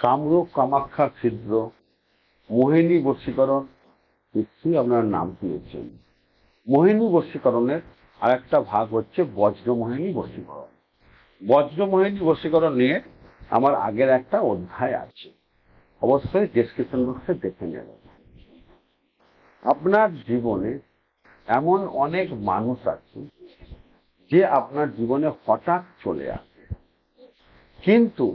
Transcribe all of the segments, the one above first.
কামরূপ কামাখ্যা ছিদ্র, মোহিনী বশীকরণ নিশ্চয়ই আপনার নাম শুনেছেন মোহিনী বশীকরণের আর একটা ভাগ হচ্ছে বজ্রমোহিনী বশীকরণ। বজ্রমোহিনী বশীকরণ নিয়ে আমার আগের একটা অধ্যায় আছে। অবশ্যই ডেসক্রিপশন বক্সে দেখে নেবেন। আপনার জীবনে এমন অনেক মানুষ আছে যে আপনার জীবনে হঠাৎ চলে আসে। কিন্তু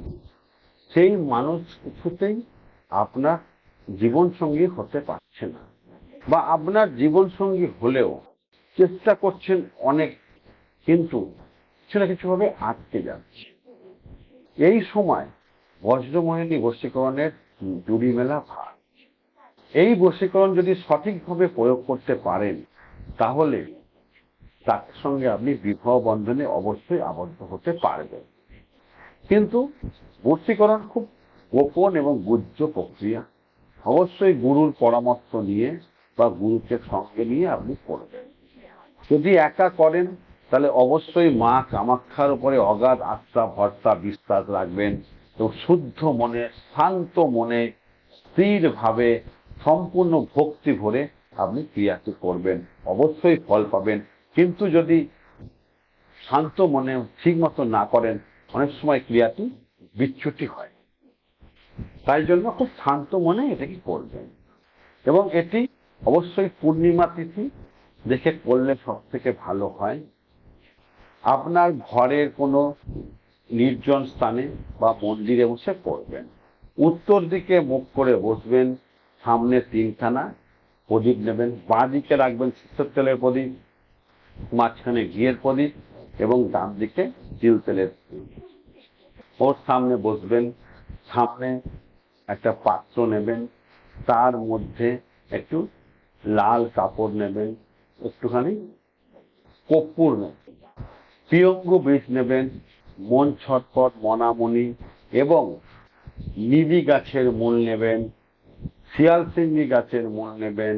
সেই মানুষ কিছুতেই আপনার জীবন সঙ্গী হতে পারছে না বা আপনার জীবন সঙ্গী হলেও চেষ্টা করছেন অনেক, কিন্তু কিছু না কিছুভাবে আটকে যাচ্ছে। এই সময় বজ্রমোহিনী বশীকরণের জুড়ি মেলা ভার। এই বশীকরণ যদি সঠিকভাবে প্রয়োগ করতে পারেন, তাহলে তার সঙ্গে আপনি বিবাহ বন্ধনে অবশ্যই আবদ্ধ হতে পারবেন। কিন্তু বশীকরণ খুব গোপন এবং গুজ্জ প্রক্রিয়া। অবশ্যই গুরুর পরামর্শ নিয়ে বা গুরুকে সঙ্গে নিয়ে আপনি করবেন। যদি একা করেন, তাহলে অবশ্যই মা কামাক্ষার উপরে অগাধ আস্থা, ভরসা, বিশ্বাস রাখবেন এবং শুদ্ধ মনে, শান্ত মনে, স্থিরভাবে, সম্পূর্ণ ভক্তি ভরে আপনি ক্রিয়াটি করবেন। অবশ্যই ফল পাবেন। কিন্তু যদি শান্ত মনে ঠিক মতো না করেন অনেক সময় ক্রিয়াটি বিচ্যুতি হয়। তাই জন্য খুব শান্ত মনে এটাকে করবেন। এবং এটি অবশ্যই পূর্ণিমা তিথি, দেখে করলে সব থেকে ভালো হয়। আপনার ঘরের কোনো নির্জন স্থানে বা মন্দিরে বসে করবেন উত্তর দিকে মুখ করে বসবেন, সামনে তিনখানা প্রদীপ নেবেন, বাঁ দিকে রাখবেন সরষের তেলের প্রদীপ, মাঝখানে ঘিয়ের প্রদীপ এবং ডান দিকে তিল তেলের ওর সামনে বসবেন, সামনে একটা পাত্র নেবেন, তার মধ্যে একটু লাল কাপড় নেবেন, একটুখানি কর্পূর নেবেন। প্রিয়ঙ্গ বীজ নেবেন, মন ছটপট মনামণি এবং নিবি গাছের মূল নেবেন শিয়াল সিঙ্গি গাছের মূল নেবেন,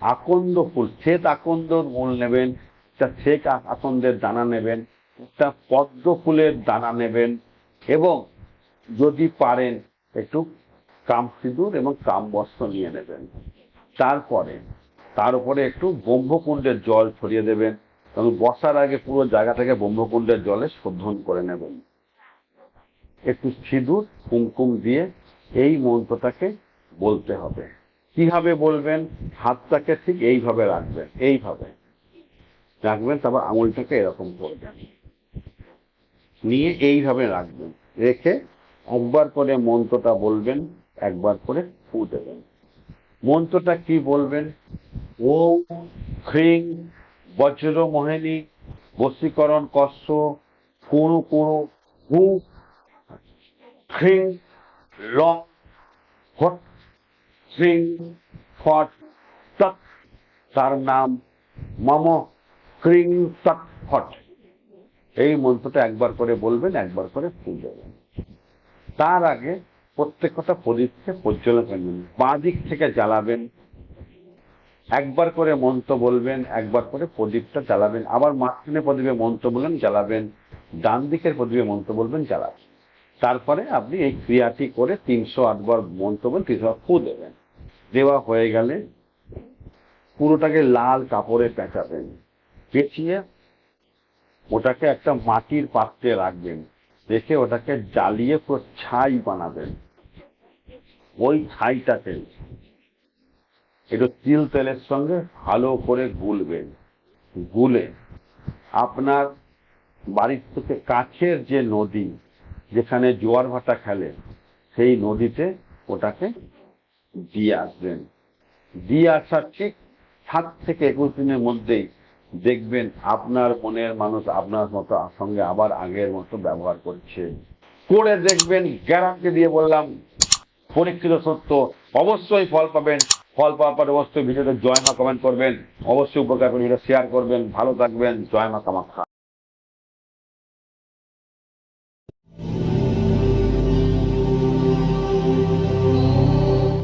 আকন্দ ফুল, শ্বেত আকন্দর মূল নেবেন একটা শেখ আকন্দের দানা নেবেন একটা পদ্ম ফুলের দানা নেবেন এবং যদি পারেন একটু কাম সিঁদুর এবং কাম বস্ত্র নিয়ে নেবেন। তারপরে, তার উপরে একটু ব্রহ্মকুণ্ডের জল ছড়িয়ে দেবেন এবং বসার আগে পুরো জায়গাটাকে ব্রহ্মকুণ্ডের জলে শোধন করে নেবেন। একটু সিঁদুর, কুমকুম দিয়ে এই মন্ত্রটাকে বলতে হবে। কীভাবে বলবেন? হাতটাকে ঠিক এইভাবে রাখবেন, এইভাবে। রাখবেন, তারপর আঙুলটাকে এরকম করবেন নিয়ে এইভাবে রাখবেন। রেখে একবার করে মন্ত্রটা বলবেন, একবার করে ফু দেবেন। মন্ত্রটা কি বলবেন? ও হ্রিং বজ্র মোহিনী বশীকরণ কষ্ট কুরু কুরু হু হ্রিং লং হট হ্রিং ফট তার নাম মম হ্রিং তৎ ফট এই মন্ত্রটা একবার করে বলবেন, একবার করে ফুল দেবেন। তার আগে প্রত্যেক প্রত্যেকটা প্রদীপকে প্রজ্বলন করবেন বাঁ দিক থেকে জ্বালাবেন, একবার করে মন্ত্র বলবেন, একবার করে প্রদীপটা জ্বালাবেন, আবার মাঝখানে প্রদীপে মন্ত্র বলবেন, জ্বালাবেন, ডান দিকের প্রদীপে মন্ত্র বলবেন, জ্বালাবেন। তারপরে আপনি এই ক্রিয়াটি করে তিনশো আটবার মন্ত্র বলবেন, তিনশো ফু দেবেন। দেওয়া হয়ে গেলে পুরোটাকে লাল কাপড়ে পেঁচাবেন। পেঁচিয়ে ওটাকে একটা মাটির পাত্রে রাখবেন। রেখে ওটাকে জ্বালিয়ে পুরো ছাই বানাবেন। ওই ছাইটাকে একটু তিল তেলের সঙ্গে ভালো করে গুলবেন। গুলে আপনার বাড়ির থেকে কাছের যে নদী, যেখানে জোয়ার ভাটা খেলে, সেই নদীতে ওটাকে দিয়ে আসবেন। দিয়ে আসার ঠিক সাত থেকে একুশ দিনের মধ্যেই দেখবেন আপনার মনের মানুষ আপনার মতো সঙ্গে আবার আগের মতো ব্যবহার করছে। করে দেখবেন, গ্যারান্টি দিয়ে বললাম, পরীক্ষিত সত্য, অবশ্যই ফল পাবেন। ফল পাওয়ার পরে অবশ্যই ভিডিওতে জয় মা কমেন্ট করবেন। অবশ্যই উপকার করে ভিডিও শেয়ার করবেন। ভালো থাকবেন। জয় মা